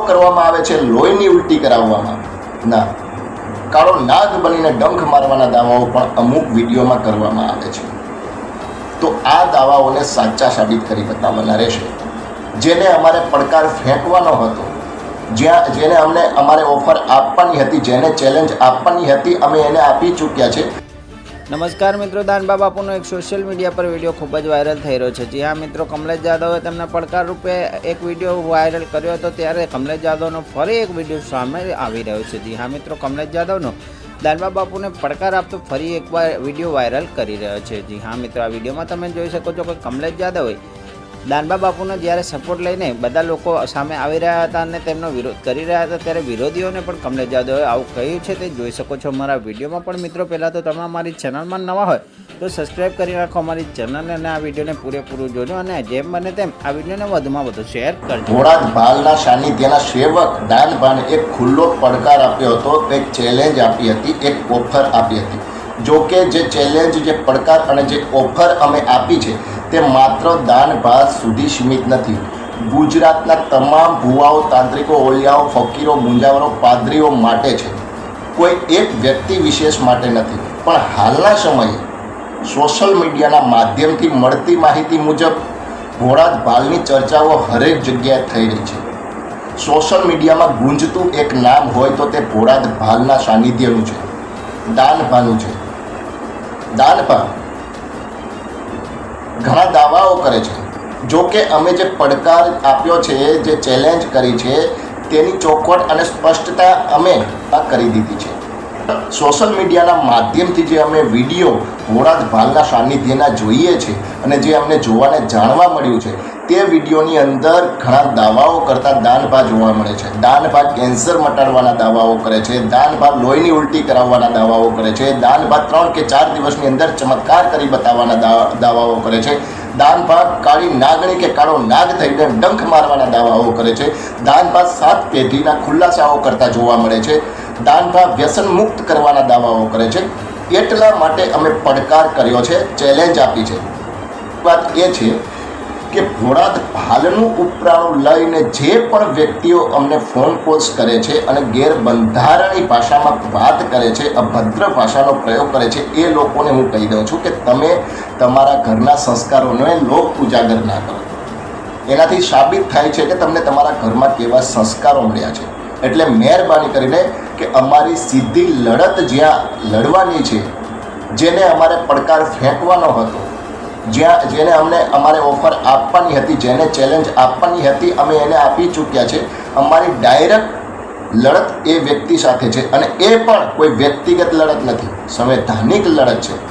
કરવામાં આવે છે, લોહીની ઉલટી કરાવવામાં. ના. કાળો નાગ બનીને ડંખ મારવાના દાવાઓ પણ અમુક વિડીયોમાં કરવામાં આવે છે. તો આ દાવાઓને સાચા સાબિત કરી બતાવવાના રહેશે. જેને અમારે પડકાર ફેંકવાનો હતો, જ્યાં જેને અમને અમારે ઓફર આપવાની હતી, જેને ચેલેન્જ આપવાની હતી, અમે એને આપી ચૂક્યા છે. નમસ્કાર મિત્રો દાનબા બાપુનો એક સોશિયલ મીડિયા પર વીડિયો ખૂબ જ વાયરલ થઈ રહ્યો છે. જી હા મિત્રો, કમલેશ જાદવે તેમના પડકાર રૂપે એક વીડિયો વાયરલ કર્યો હતો, ત્યારે કમલેશ જાદવનો ફરી એક વીડિયો સામે આવી રહ્યો છે. જી હા મિત્રો, કમલેશ જાદવનો દાનબા બાપુને પડકાર આપતો ફરી એકવાર વીડિયો વાયરલ કરી રહ્યો છે. જી હા મિત્રો, આ વિડીયોમાં તમે જોઈ શકો છો કે કમલેશ જાદવે દાનબા બાપુનો જ્યારે સપોર્ટ લઈને બધા લોકો સામે આવી રહ્યા હતા અને તેમનો વિરોધ કરી રહ્યા હતા, ત્યારે વિરોધીઓને પણ કમલેશ જાદવે આવું કહ્યું છે. તે જોઈ શકો છો મારા વિડીયોમાં પણ મિત્રો, પહેલાં તો તમે અમારી ચેનલમાં નવા હોય તો સબસ્ક્રાઈબ કરી નાખો અમારી ચેનલને અને આ વિડીયોને પૂરેપૂરું જોજો અને જેમ બને તેમ આ વિડીયોને વધુમાં વધુ શેર કરજો. થોડા ભાલના સાનિધ્યના સેવક દાનભાને એક ખુલ્લો પડકાર આપ્યો હતો એક ચેલેન્જ આપી હતી, એક ઓફર આપી હતી. જો કે જે ચેલેન્જ જે પડકાર અને જે ઓફર અમે આપી છે, તે માત્ર દાન ભાત સુધી સીમિત નથી. ગુજરાતના તમામ ભુવાઓ, તાંત્રિકો, ઓલિયાઓ, ફકીરો, મુંજાવરો, પાદરીઓ માટે છે. કોઈ એક વ્યક્તિ વિશેષ માટે નથી. પણ હાલના સમયે સોશિયલ મીડિયાના માધ્યમથી મળતી માહિતી મુજબ ભોળાજ ભાલની ચર્ચાઓ હરેક જગ્યાએ થઈ રહી છે. સોશિયલ મીડિયામાં ગુંજતું એક નામ હોય તો તે ભોળાદ ભાલના સાનિધ્યનું છે. દાન દાનભાનું છે. દાનભા ઘણા દાવાઓ કરે છે. જો કે અમે જે પડકાર આપ્યો છે, જે ચેલેન્જ કરી છે, તેની ચોખવટ અને સ્પષ્ટતા અમે આ કરી દીધી છે. સોશિયલ મીડિયાના માધ્યમથી જે અમે વીડિયો ભોળાદ ભાલના સાનિધ્યના જોઈએ છે અને જે અમને જોવાને જાણવા મળ્યું છે તે વિડીયોની અંદર ઘણા દાવાઓ કરતા દાનભા જોવા મળે છે. દાનભા કેન્સર મટાડવાના દાવાઓ કરે છે. દાનભા લોહીની ઉલટી કરાવવાના દાવાઓ કરે છે. દાનભા ત્રણ કે ચાર દિવસની અંદર ચમત્કાર કરી બતાવવાના દાવાઓ કરે છે. દાનભા કાળી નાગણી કે કાળો નાગ થઈને ડંખ મારવાના દાવાઓ કરે છે. દાનભા સાત પેઢીના ખુલાસાઓ કરતા જોવા મળે છે. દાનભા વ્યસન મુક્ત કરવાના દાવાઓ કરે છે. એટલા માટે અમે પડકાર કર્યો છે. ચેલેન્જ આપી છે. વાત એ છે કે ભોળાદ હાલનું ઉપરાણું લઈને જે પણ વ્યક્તિઓ અમને ફોન કોલ્સ કરે છે અને ગેરબંધારણી ભાષામાં વાત કરે છે, અભદ્ર ભાષાનો પ્રયોગ કરે છે, એ લોકોને હું કહી દઉં છું કે તમે તમારા ઘરના સંસ્કારોને લોક ઉજાગર ના કરો. એનાથી સાબિત થાય છે કે તમને તમારા ઘરમાં કેવા સંસ્કારો મળ્યા છે. એટલે મહેરબાની કરીને કે અમારી સીધી લડત જ્યાં લડવાની છે, જેને અમારે પડકાર ફેંકવાનો હતો જ્યાં જેને અમને અમારે ઓફર આપવાની હતી, જેને ચેલેન્જ આપવાની હતી, અમે એને આપી ચૂક્યા છે. અમારી ડાયરેક્ટ લડત એ વ્યક્તિ સાથે છે અને એ પણ કોઈ વ્યક્તિગત લડત નથી. સંવૈધાનિક લડત છે.